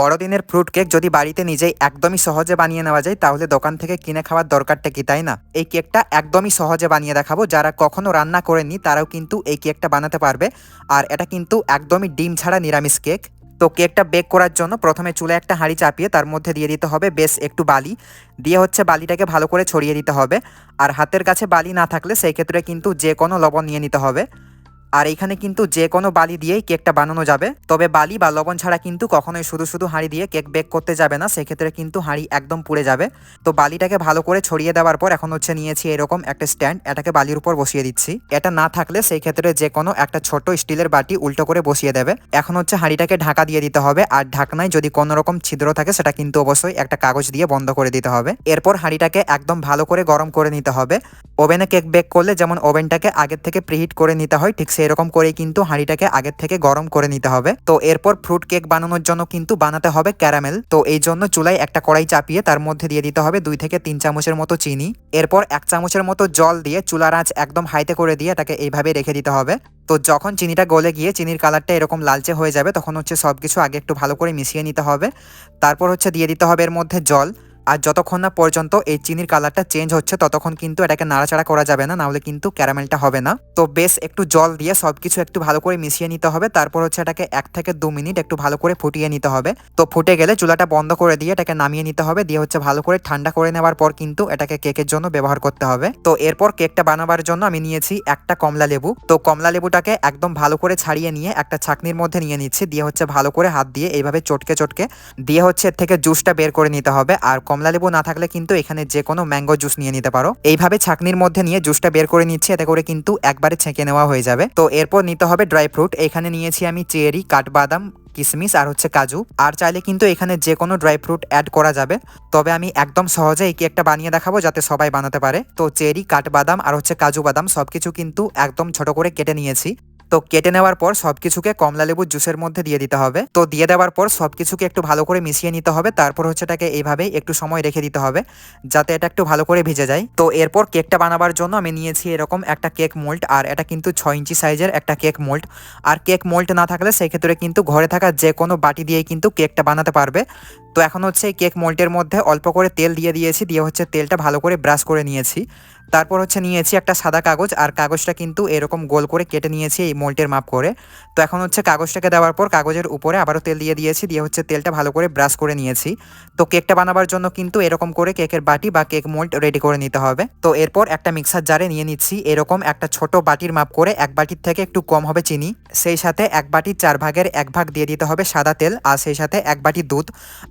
বড়দিনের fruit cake যদি বাড়িতে নিজেই একদমই সহজে বানিয়ে নেওয়া যায়, তাহলে দোকান থেকে কিনে খাওয়ার দরকারটা কি, তাই না? এই কেকটা একদমই সহজে বানিয়ে দেখাবো। যারা কখনো রান্না করেনি তারাও কিন্তু এই কেকটা বানাতে পারবে। আর এটা কিন্তু একদমই ডিম ছাড়া নিরামিষ কেক। তো কেকটা বেক করার জন্য প্রথমে চুলে একটা হাঁড়ি চাপিয়ে তার মধ্যে দিয়ে দিতে হবে বেশ একটু বালি। দিয়ে হচ্ছে বালিটাকে ভালো করে ছড়িয়ে দিতে হবে। আর হাতের কাছে বালি না থাকলে সেই ক্ষেত্রে কিন্তু যে কোনো লবণ নিয়ে নিতে হবে। আর এখানে কিন্তু যে কোনো বালি দিয়েই কেকটা বানানো যাবে। তবে বালি বা লবণ ছাড়া কিন্তু কখনোই শুধু শুধু হাঁড়ি দিয়ে কেক বেক করতে যাবে না, সেক্ষেত্রে কিন্তু হাঁড়ি একদম পুড়ে যাবে। তো বালিটাকে ভালো করে ছড়িয়ে দেওয়ার পর এখন হচ্ছে নিয়েছি এরকম একটা স্ট্যান্ড, এটাকে বালির উপর বসিয়ে দিচ্ছি। এটা না থাকলে সেই ক্ষেত্রে যে কোনো একটা ছোট স্টিলের বাটি উল্টো করে বসিয়ে দেবে। এখন হচ্ছে হাঁড়িটাকে ঢাকা দিয়ে দিতে হবে, আর ঢাকনায় যদি কোনো রকম ছিদ্র থাকে সেটা কিন্তু অবশ্যই একটা কাগজ দিয়ে বন্ধ করে দিতে হবে। এরপর হাঁড়িটাকে একদম ভালো করে গরম করে নিতে হবে। ওভেনে কেক বেক করলে যেমন ওভেনটাকে আগের থেকে প্রিহিট করে নিতে হয়, ঠিক সেই রকম করেই কিন্তু হাঁড়িটাকে আগের থেকে গরম করে নিতে হবে। তো এরপর ফ্রুট কেক বানানোর জন্য কিন্তু বানাতে হবে ক্যারামেল তো এই জন্য চুলায় একটা কড়াই চাপিয়ে তার মধ্যে দিয়ে দিতে হবে দুই থেকে তিন চামচের মতো চিনি। এরপর এক চামচের মতো জল দিয়ে চুলার আঁচ একদম হাইতে করে দিয়ে এটাকে এইভাবে রেখে দিতে হবে। তো যখন চিনিটা গলে গিয়ে চিনির কালারটা এরকম লালচে হয়ে যাবে তখন হচ্ছে সব কিছু আগে একটু ভালো করে মিশিয়ে নিতে হবে। তারপর হচ্ছে দিয়ে দিতে হবে এর মধ্যে জল। আর যতক্ষণ না পর্যন্ত এই চিনির কালারটা চেঞ্জ হচ্ছে, ততক্ষণ কিন্তু এটাকে নাড়াচাড়া করা যাবে না, নাহলে কিন্তু ক্যারামেলটা হবে না। তো বেশ একটু জল দিয়ে সবকিছু একটু ভালো করে মিশিয়ে নিতে হবে, তারপর হচ্ছে এটাকে এক থেকে দু মিনিট একটু ভালো করে ফুটিয়ে নিতে হবে। তো ফুটে গেলে চুলাটা বন্ধ করে দিয়ে এটাকে নামিয়ে নিতে হবে, দিয়ে হচ্ছে ভালো করে ঠান্ডা করে নেওয়ার পর কিন্তু এটাকে কেকের জন্য ব্যবহার করতে হবে। তো এরপর কেকটা বানাবার জন্য আমি নিয়েছি একটা কমলা লেবু। তো কমলা লেবুটাকে একদম ভালো করে ছাড়িয়ে নিয়ে একটা ছাকনির মধ্যে নিয়ে নিচ্ছি, দিয়ে হচ্ছে ভালো করে হাত দিয়ে এইভাবে চটকে চটকে, দিয়ে হচ্ছে এর থেকে জুসটা বের করে নিতে হবে। আর কমলা লেবু না থাকলে কিন্তু এখানে যে কোনো ম্যাঙ্গো জুস নিয়ে নিতে পারো। এইভাবে ছাকনির মধ্যে নিয়ে জুসটা বের করে নিচ্ছি, এতে করে কিন্তু একবারে ছেঁকে নেওয়া হয়ে যাবে। তো এরপর নিতে হবে ড্রাই ফ্রুট। এখানে নিয়েছি আমি চেরি, কাঠবাদাম কিশমিশ আর হচ্ছে কাজু। আর চাইলে কিন্তু এখানে যে কোনো ড্রাই ফ্রুট অ্যাড করা যাবে। তবে আমি একদম সহজে এই কেকটা বানিয়ে দেখাবো যাতে সবাই বানাতে পারে। তো চেরি, কাঠবাদাম আর হচ্ছে কাজু বাদাম সবকিছু কিন্তু একদম ছোট করে কেটে নিয়েছি। তো কেটে নেওয়ার পর সবকিছুকে কমলা লেবুর জুসের মধ্যে দিয়ে দিতে হবে। তো দিয়ে দেওয়ার পর সবকিছুকে একটু ভালো করে মিশিয়ে নিতে হবে। তারপর হচ্ছে এটাকে এইভাবেই একটু সময় রেখে দিতে হবে, যাতে এটা একটু ভালো করে ভিজে যায়। তো এরপর কেকটা বানাবার জন্য আমি নিয়েছি এরকম একটা কেক মোল্ড, আর এটা কিন্তু ছয় ইঞ্চি সাইজের একটা কেক মোল্ড। আর কেক মোল্ড না থাকলে সেই ক্ষেত্রে কিন্তু ঘরে থাকা যে কোনো বাটি দিয়েই কিন্তু কেকটা বানাতে পারবে। তো এখন হচ্ছে এই কেক মোল্টের মধ্যে অল্প করে তেল দিয়ে দিয়েছি, দিয়ে হচ্ছে তেলটা ভালো করে ব্রাশ করে নিয়েছি। তারপর হচ্ছে নিয়েছি একটা সাদা কাগজ, আর কাগজটা কিন্তু এরকম গোল করে কেটে নিয়েছি এই মোল্টের মাপ করে। তো এখন হচ্ছে কাগজটাকে দেওয়ার পর কাগজের উপরে আবারও তেল দিয়ে দিয়েছি, দিয়ে হচ্ছে তেলটা ভালো করে ব্রাশ করে নিয়েছি। তো কেকটা বানাবার জন্য কিন্তু এরকম করে কেকের বাটি বা কেক মোল্ড রেডি করে নিতে হবে। তো এরপর একটা মিক্সার জারে নিয়ে নিচ্ছি, এরকম একটা ছোট বাটির মাপ করে এক বাটির থেকে একটু কম হবে চিনি। সেই সাথে এক বাটির চার ভাগের এক ভাগ দিয়ে দিতে হবে সাদা তেল, আর সেই সাথে এক বাটি দুধ।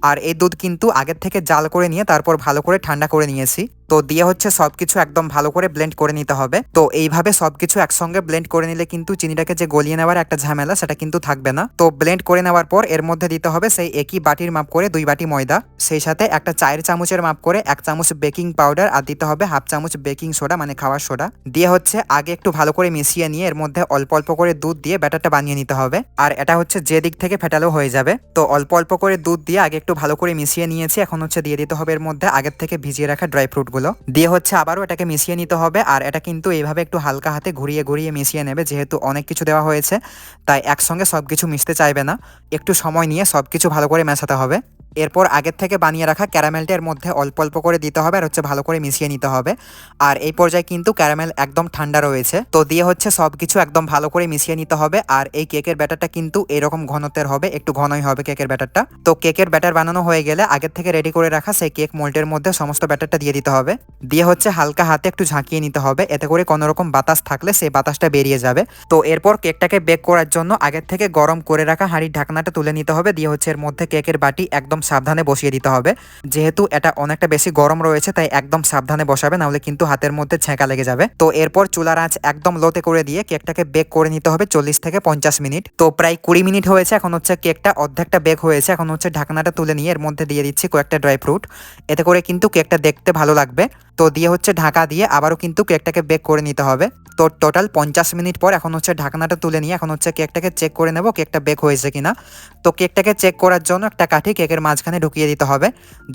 আর এই দুধ কিন্তু আগের থেকে জাল করে নিয়ে তারপর ভালো করে ঠান্ডা করে নিয়েছি। তো দিয়ে হচ্ছে সবকিছু একদম ভালো করে ব্লেন্ড করে নিতে হবে। তো এইভাবে সবকিছু একসঙ্গে ব্লেন্ড করে নিলে কিন্তু চিনিটাকে যে গলিয়ে নেওয়ার একটা ঝামেলা, সেটা কিন্তু থাকবে না। তো ব্লেন্ড করে নেওয়ার পর এর মধ্যে দিতে হবে সেই একই বাটির মাপ করে দুই বাটি ময়দা। সেই সাথে একটা চায়ের চামচের মাপ করে এক চামচ বেকিং পাউডার আর দিতে হবে হাফ চামচ বেকিং সোডা মানে খাওয়ার সোডা দিয়ে হচ্ছে আগে একটু ভালো করে মিশিয়ে নিয়ে এর মধ্যে অল্প অল্প করে দুধ দিয়ে ব্যাটারটা বানিয়ে নিতে হবে। আর এটা হচ্ছে যে দিক থেকে ফেটালো হয়ে যাবে। তো অল্প অল্প করে দুধ দিয়ে আগে একটু ভালো করে মিশিয়ে নিয়েছি, এখন হচ্ছে দিয়ে দিতে হবে এর মধ্যে আগের থেকে ভিজিয়ে রাখা ড্রাই ফ্রুটগুলো দিয়ে হচ্ছে আবারও এটাকে মিশিয়ে নিতে হবে, আর এটা কিন্তু এইভাবে একটু হালকা হাতে ঘুরিয়ে ঘুরিয়ে মিশিয়ে নেবে, যেহেতু অনেক কিছু দেওয়া হয়েছে। তাই একসঙ্গে সব কিছু মিশতে চাইবে না। একটু সময় নিয়ে সব কিছু ভালো করে মেশাতে হবে। এরপর আগের থেকে বানিয়ে রাখা ক্যারামেলটা এর মধ্যে অল্প অল্প করে দিতে হবে আর হচ্ছে ভালো করে মিশিয়ে নিতে হবে। আর এই পর্যায়ে কিন্তু ক্যারামেল একদম ঠান্ডা রয়েছে। তো দিয়ে হচ্ছে সব কিছু একদম ভালো করে মিশিয়ে নিতে হবে। আর এই কেকের ব্যাটারটা কিন্তু এরকম ঘনত্বের হবে, একটু ঘনই হবে কেকের ব্যাটারটা। তো কেকের ব্যাটার বানানো হয়ে গেলে আগের থেকে রেডি করে রাখা সেই কেক মোল্টের মধ্যে সমস্ত ব্যাটারটা দিয়ে দিতে হবে। দিয়ে হচ্ছে হালকা হাতে একটু ঝাঁকিয়ে নিতে হবে। এতে করে কোনো রকম বাতাস থাকলে সেই বাতাসটা বেরিয়ে যাবে। তো এরপর কেকটাকে বেক করার জন্য আগের থেকে গরম করে রাখা হাঁড়ির ঢাকনাটা তুলে নিতে হবে। দিয়ে হচ্ছে এর মধ্যে কেকের বাটি একদম সাবধানে বসিয়ে দিতে হবে। যেহেতু এটা অনেকটা বেশি গরম রয়েছে, তাই একদম সাবধানে বসাবে, নাহলে কিন্তু হাতের মধ্যে ছেঁকা লেগে যাবে। তো এরপর চুলার আঁচ একদম লোতে করে দিয়ে কেকটাকে বেক করে নিতে হবে চল্লিশ থেকে পঞ্চাশ মিনিট। তো প্রায় কুড়ি মিনিট হয়েছে, এখন হচ্ছে কেকটা অর্ধেকটা বেক হয়েছে, এখন হচ্ছে ঢাকনাটা তুলে নিয়ে এর মধ্যে দিয়ে দিচ্ছি কয়েকটা ড্রাই ফ্রুট। এতে করে কিন্তু কেকটা দেখতে ভালো লাগবে। তো দিয়ে হচ্ছে ঢাকা দিয়ে আবারও কিন্তু কেকটাকে বেক করে নিতে হবে। তো টোটাল পঞ্চাশ মিনিট পর এখন হচ্ছে ঢাকনাটা তুলে নিয়ে এখন হচ্ছে কেকটাকে চেক করে নেব কেকটা বেক হয়েছে কিনা। তো কেকটাকে চেক করার জন্য একটা কাঠি কেকের মাঝখানে ঢুকিয়ে দিতে হবে।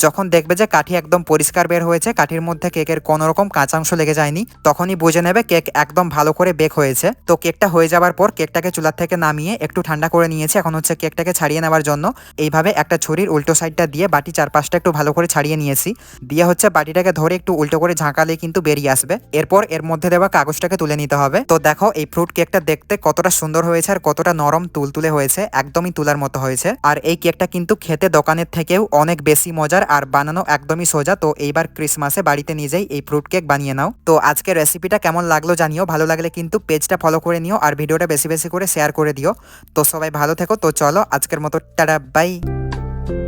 যখন দেখবে যে কাঠি একদম পরিষ্কার বের হয়েছে, কাঠির মধ্যে কেকের কোনো রকম কাঁচাংশ লেগে যায়নি, তখনই বুঝে নেবে কেক একদম ভালো করে বেক হয়েছে। তো কেকটা হয়ে যাওয়ার পর কেকটাকে চুলার থেকে নামিয়ে একটু ঠান্ডা করে নিয়েছি, এখন হচ্ছে কেকটাকে ছাড়িয়ে নেওয়ার জন্য। এইভাবে একটা ছুরির উল্টো সাইডটা দিয়ে বাটি চারপাশটা একটু ভালো করে ছাড়িয়ে নিয়েছি। দিয়ে হচ্ছে বাটিটাকে ধরে একটু উল্টো করে ঝাঁকালে কিন্তু বেরিয়ে আসবে। এরপর এর মধ্যে দেওয়া কাগজটাকে তুলে নিতে হবে। তো দেখো এই ফ্রুট কেকটা দেখতে কতটা সুন্দর হয়েছে আর কতটা নরম তুলতুলে হয়েছে, একদমই তুলার মতো হয়েছে। আর এই কেকটা কিন্তু খেতে দোকানের থেকেও অনেক বেশি মজার আর বানানো একদমই সোজা। তো এইবার ক্রিসমাসে বাড়িতে নিজেই এই ফ্রুট কেক বানিয়ে নাও। তো আজকে রেসিপিটা কেমন লাগল জানিও, ভালো লাগলে কিন্তু পেজটা ফলো করে নিও আর ভিডিওটা বেশি বেশি করে শেয়ার করে দিও। তো সবাই ভালো থেকো, তো চলো আজকের মতো, টাটা বাই